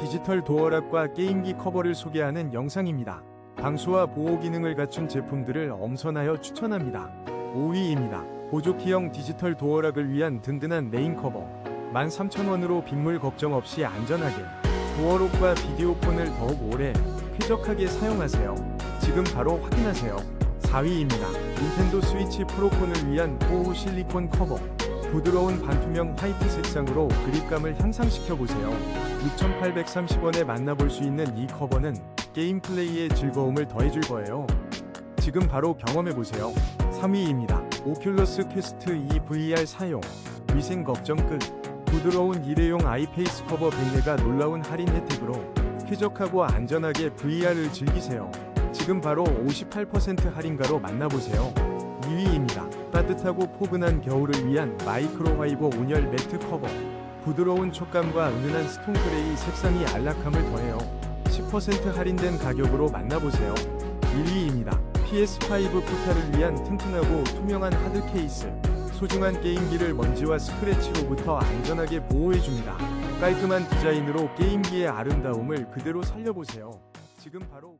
디지털 도어락과 게임기 커버를 소개하는 영상입니다. 방수와 보호 기능을 갖춘 제품들을 엄선하여 추천합니다. 5위입니다. 보조키형 디지털 도어락을 위한 든든한 레인 커버. 13,000원으로 빗물 걱정 없이 안전하게. 도어록과 비디오폰을 더욱 오래 쾌적하게 사용하세요. 지금 바로 확인하세요. 4위입니다. 닌텐도 스위치 프로폰을 위한 호호 실리콘 커버. 부드러운 반투명 화이트 색상으로 그립감을 향상시켜 보세요. 6,830원에 만나볼 수 있는 이 커버는 게임 플레이의 즐거움을 더해줄 거예요. 지금 바로 경험해 보세요. 3위입니다. 오큘러스 퀘스트 2 VR 사용. 위생 걱정 끝. 부드러운 일회용 아이페이스 커버 100매가 놀라운 할인 혜택으로 쾌적하고 안전하게 VR을 즐기세요. 지금 바로 58% 할인가로 만나보세요. 2위입니다. 따뜻하고 포근한 겨울을 위한 마이크로 화이버 온열 매트 커버. 부드러운 촉감과 은은한 스톤 그레이 색상이 안락함을 더해요. 10% 할인된 가격으로 만나보세요. 1위입니다. PS5 포탈을 위한 튼튼하고 투명한 하드 케이스. 소중한 게임기를 먼지와 스크래치로부터 안전하게 보호해줍니다. 깔끔한 디자인으로 게임기의 아름다움을 그대로 살려보세요. 지금 바로